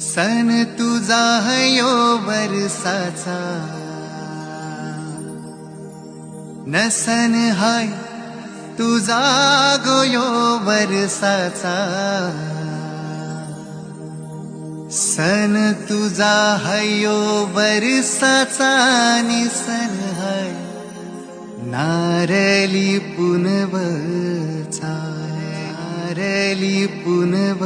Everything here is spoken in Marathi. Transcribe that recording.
सन तुझा हयो वरसाचा नसन हाय तुझा गोयो वरसाचा सन तुझा हयो वरसाचा निसन हाय नारली पुनवचा. नारली पुनव